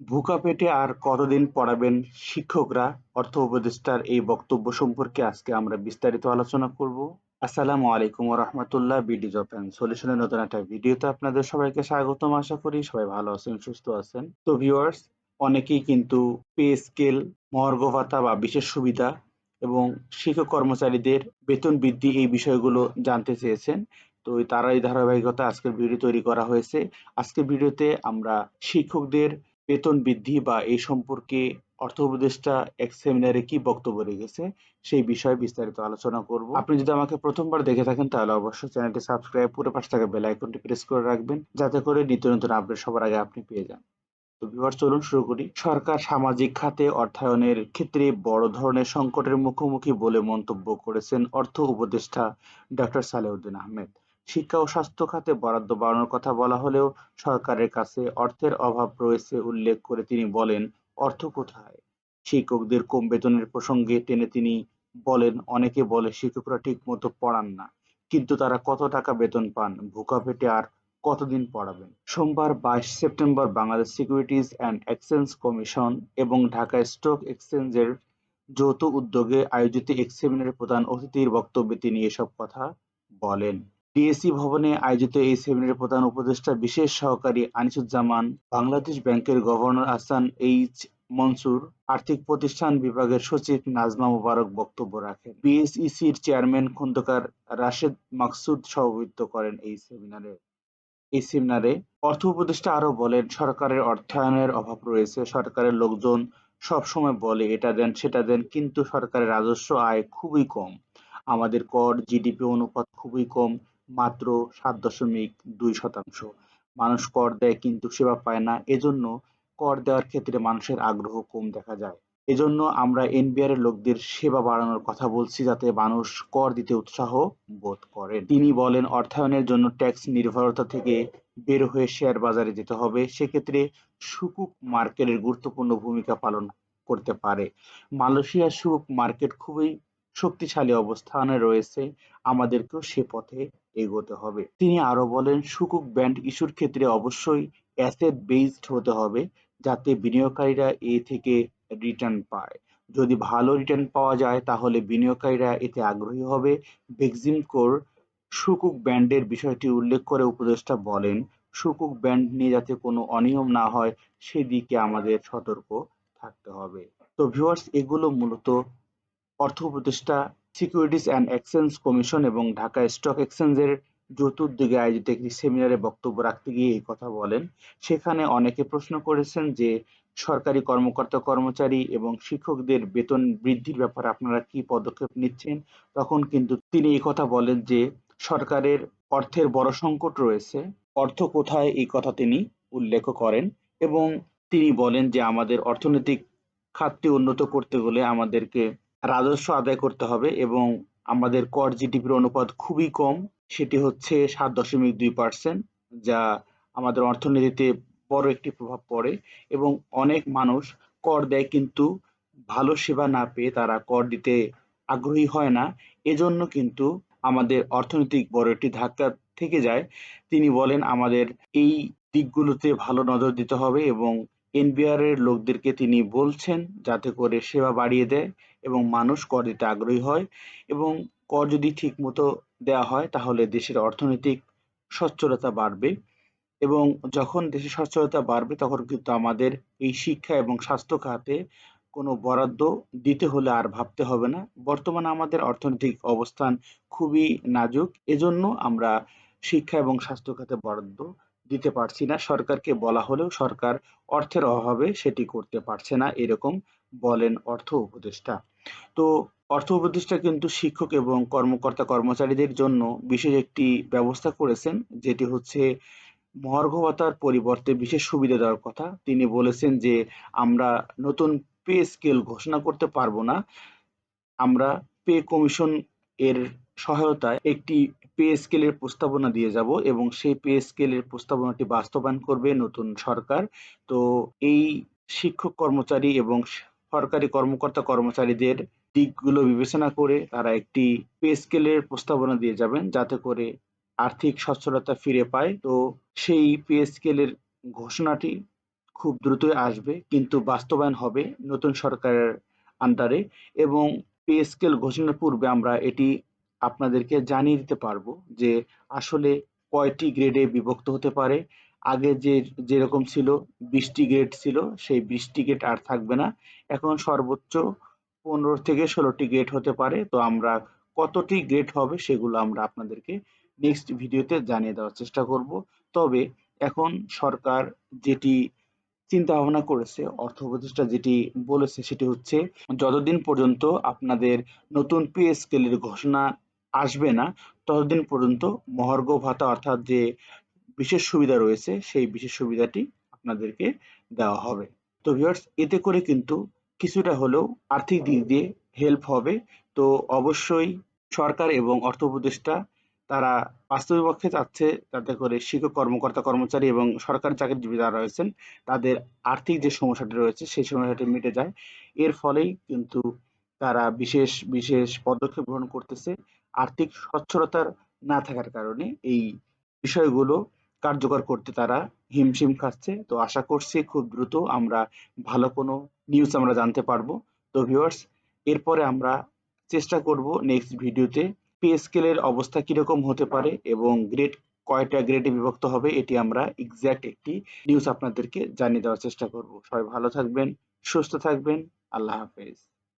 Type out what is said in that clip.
ভুকা পেটে আর কতদিন পড়াবেন? শিক্ষকরা, অর্থ উপদেষ্টার এই বক্তব্য সম্পর্কে আজকে আমরা বিস্তারিত আলোচনা করব। আসসালামু আলাইকুম রহমতুল্লাহ বিডি জব অ্যান্ড সলিউশনের নতুন একটা ভিডিওতে আপনাদের সবাইকে স্বাগতম। আশা করি সবাই ভালো আছেন, সুস্থ আছেন। তো ভিউয়ার্স অনেকেই কিন্তু পে স্কেল মহার্ঘ ভাতা বা বিশেষ সুবিধা এবং শিক্ষক কর্মচারীদের বেতন বৃদ্ধি এই বিষয়গুলো জানতে চেয়েছেন। তো তারা এই ধারাবাহিকতা আজকের ভিডিও তৈরি করা হয়েছে। আজকের ভিডিওতে আমরা শিক্ষকদের বেতন বৃদ্ধি বা এই সম্পর্কে অর্থ উপদেষ্টা এক সেমিনারে কি বক্তব্য রেখেছে সেই বিষয়ে বিস্তারিত আলোচনা করব। আপনি যদি আমাকে প্রথমবার দেখে থাকেন, তাহলে অবশ্যই চ্যানেলটি সাবস্ক্রাইব করে পাশে থাকা বেল আইকনটি প্রেস করে রাখবেন, যাতে করে নিত্য নতুন আপডেট সবার আগে আপনি পেয়ে যান। তো বিবার চলুন শুরু করি। সরকার সামাজিক খাতে অর্থায়নের ক্ষেত্রে বড় ধরনের সংকটের মুখোমুখি বলে মন্তব্য করেছেন অর্থ উপদেষ্টা ডক্টর সালেউদ্দিন আহমেদ। শিক্ষা ও স্বাস্থ্য খাতে বরাদ্দ বাড়ানোর কথা বলা হলেও সরকারের কাছে অর্থের অভাব রয়েছে উল্লেখ করে তিনি বলেন, অর্থ কোথায়? শিক্ষকদের কম বেতনের প্রসঙ্গে টেনে তিনি বলেন, অনেকে বলে শিক্ষকরা ঠিক মতো পড়ান না, কিন্তু তারা কত টাকা বেতন পান, ভুকা পেটে আর কতদিন পড়াবেন? সোমবার বাইশ September Bangladesh securities and exchange commission এবং ঢাকা স্টক এক্সচেঞ্জের যৌথ উদ্যোগে আয়োজিত এক সেমিনারে প্রধান অতিথির বক্তব্যে তিনি এসব কথা বলেন। ডিএসি ভবনে আয়োজিত এই সেমিনারে প্রধান উপদেষ্টা, বিশেষ সহকারী আনিসুজ্জামান, বাংলাদেশ ব্যাংকের গভর্নর আহসান এইচ মনসুর, আর্থিক প্রতিষ্ঠান বিভাগের সচিব নাজমা মোবারক বক্তব্য রাখেন। বিএসইসির চেয়ারম্যান খন্দকার রাশেদ মাকসুদ সভাপতিত্ব করেন এই সেমিনারে। এই সেমিনারে অর্থ উপদেষ্টা আরও বলেন, সরকারের অর্থায়নের অভাব রয়েছে, সরকারের লোকজন সব সময় বলে, এটা দেন, সেটা দেন, কিন্তু সরকারের রাজস্ব আয় খুবই কম। আমাদের কর, জিডিপি অনুপাত খুবই কম মাত্র সাত দশমিক দুই শতাংশ। মানুষ কর দেয় কিন্তু সেবা পায় না। এজন্য কর দেওয়ার ক্ষেত্রে মানুষের আগ্রহ কম দেখা যায়। এজন্য আমরা এনবিআর এর লোকদের সেবা বাড়ানোর কথা বলছি যাতে মানুষ কর দিতে উৎসাহ বোধ করেন। তিনি বলেন, অর্থায়নের জন্য ট্যাক্স নির্ভরতা থেকে বের হয়ে শেয়ার বাজারে যেতে হবে। সেক্ষেত্রে সুকুক মার্কেটের গুরুত্বপূর্ণ ভূমিকা পালন করতে পারে। মালয়েশিয়ার সুকুক মার্কেট খুবই শক্তিশালী অবস্থানে রয়েছে, আমাদেরকেও সে পথে এগোতে হবে। তিনি আরও বলেন, সুকুক ব্যান্ড ইস্যুর ক্ষেত্রে অবশ্যই অ্যাসেট বেসড হতে হবে, যাতে বিনিয়োগকারীরা এ থেকে রিটার্ন পায়। যদি ভালো রিটার্ন পাওয়া যায়, তাহলে বিনিয়োগকারীরা এতে আগ্রহী হবে। বেক্সিম কোর সুকুক ব্যান্ডের বিষয়টি উল্লেখ করে উপদেষ্টা বলেন, সুকুক ব্যান্ড নিয়ে যাতে কোনো অনিয়ম না হয়, সেদিকে আমাদের সতর্ক থাকতে হবে। তো ভিউয়ার্স এগুলো মূলত অর্থ উপদেষ্টা সিকিউরিটিজ অ্যান্ড এক্সচেঞ্জ কমিশন এবং ঢাকা স্টক এক্সচেঞ্জের যৌথ উদ্যোগে আয়োজিত একটি সেমিনারে বক্তব্য রাখতে গিয়ে এই কথা বলেন। সেখানে অনেকে প্রশ্ন করেছেন যে, সরকারি কর্মকর্তা, কর্মচারী এবং শিক্ষকদের বেতন বৃদ্ধির ব্যাপারে আপনারা কি পদক্ষেপ নিচ্ছেন? তখন কিন্তু তিনি এই কথা বলেন যে, সরকারের অর্থের বড় সংকট রয়েছে। অর্থ কোথায়? এই কথা তিনি উল্লেখ করেন এবং তিনি বলেন যে, আমাদের অর্থনৈতিক খাতটি উন্নত করতে হলে আমাদেরকে রাজস্ব আদায় করতে হবে এবং আমাদের কর জিডিপির অনুপাত খুবই কম, সেটি হচ্ছে সাত দশমিক দুই পার্সেন্ট যা আমাদের অর্থনীতিতে বড় একটি প্রভাব পড়ে এবং অনেক মানুষ কর দেয় কিন্তু ভালো সেবা না পেয়ে তারা কর দিতে আগ্রহী হয় না। এজন্য কিন্তু আমাদের অর্থনৈতিক বড় একটি ধাক্কা থেকে যায়। তিনি বলেন, আমাদের এই দিকগুলোতে ভালো নজর দিতে হবে এবং এনবিআর এর লোকদেরকে তিনি বলছেন যাতে করে সেবা বাড়িয়ে দেয়। এবং মানুষ কর দিতে আগ্রহী হয় এবং কর যদি ঠিক মতো দেওয়া হয় তাহলে দেশের অর্থনৈতিক সচ্ছলতা বাড়বে এবং যখন দেশের সচ্ছলতা বাড়বে তখন কিন্তু আমাদের এই শিক্ষা এবং স্বাস্থ্য খাতে কোনো বরাদ্দ দিতে হলে আর ভাবতে হবে না। বর্তমানে আমাদের অর্থনৈতিক অবস্থান খুবই নাজুক। এজন্য আমরা শিক্ষা এবং স্বাস্থ্য খাতে বরাদ্দ দিতে পারছি না। সরকারকে বলা হলেও সরকার অর্থের অভাবে সেটি করতে পারছে না এরকম বলেন অর্থ উপদেষ্টা। তো অর্থ উপদেষ্টা কিন্তু শিক্ষক এবং কর্মকর্তা কর্মচারীদের জন্য বিশেষ একটি ব্যবস্থা করেছেন, যেটি হচ্ছে মহার্ঘ ভাতার পরিবর্তে বিশেষ সুবিধা দেওয়ার কথা। তিনি বলেছেন যে, আমরা নতুন পে স্কেল ঘোষণা করতে পারব না। আমরা পে কমিশন এর সহায়তায় একটি পে স্কেলের প্রস্তাবনা দিয়ে যাব এবং সেই পে স্কেলের প্রস্তাবনাটি বাস্তবায়ন করবে নতুন সরকার। তো এই শিক্ষক, কর্মচারী এবং সরকারি কর্মকর্তা কর্মচারীদের দিকগুলো বিবেচনা করে তারা একটি পে স্কেলের প্রস্তাবনা দিয়ে যাবেন যাতে করে আর্থিক সচ্ছলতা ফিরে পায়। তো সেই পে স্কেলের ঘোষণাটি খুব দ্রুতই আসবে, কিন্তু বাস্তবায়ন হবে নতুন সরকারের আন্ডারে এবং পে স্কেল ঘোষণার পূর্বে আমরা এটি আপনাদেরকে জানিয়ে দিতে পারব যে আসলে কয়টি গ্রেডে বিভক্ত হতে পারে আগে যে যেরকম ছিল বিশটি গ্রেড ছিল, সেই বিশটি গ্রেড আর থাকবে না। এখন সর্বোচ্চ পনেরো থেকে ষোলোটি গ্রেড হতে পারে। তো আমরা কতটি গ্রেড হবে সেগুলো আমরা আপনাদেরকে নেক্সট ভিডিওতে জানিয়ে দেওয়ার চেষ্টা করব। তবে এখন সরকার যেটি চিন্তা ভাবনা করেছে, অর্থ উপদেষ্টা যেটি বলেছে, সেটি হচ্ছে যতদিন পর্যন্ত আপনাদের নতুন পে স্কেলের ঘোষণা আসবে না, ততদিন পর্যন্ত মহার্ঘ ভাতা অর্থাৎ যে বিশেষ সুবিধা রয়েছে, সেই বিশেষ সুবিধাটি আপনাদেরকে দেওয়া হবে। তো ভিউয়ার্স এতে করে কিন্তু কিছুটা হলেও আর্থিক দিক দিয়ে হেল্প হবে। তো অবশ্যই সরকার এবং অর্থ উপদেষ্টা, তারা বাস্তবিক পক্ষে চাচ্ছে যাতে করে শিক্ষক কর্মকর্তা কর্মচারী এবং সরকারি চাকরিজীবী যারা রয়েছেন, তাদের আর্থিক যে সমস্যাটি রয়েছে, সেই সমস্যাটি মিটে যায়। এর ফলেই কিন্তু তারা বিশেষ বিশেষ পদক্ষেপ গ্রহণ করতেছে। আর্থিক সচ্ছলতার না থাকার কারণে এই বিষয়গুলো কার্যকর করতে তারা হিমশিম খাচ্ছে। তো আশা করছি খুব দ্রুত আমরা ভালো কোনো নিউজ আমরা জানতে পারব। তো ভিউয়ার্স এরপরে আমরা চেষ্টা করব নেক্সট ভিডিওতে পে স্কেলের অবস্থা কীরকম হতে পারে এবং গ্রেড কয়টা গ্রেডে বিভক্ত হবে এটি আমরা এক্স্যাক্ট একটি নিউজ আপনাদেরকে জানিয়ে দেওয়ার চেষ্টা করব। সবাই ভালো থাকবেন, সুস্থ থাকবেন, আল্লাহ হাফেজ।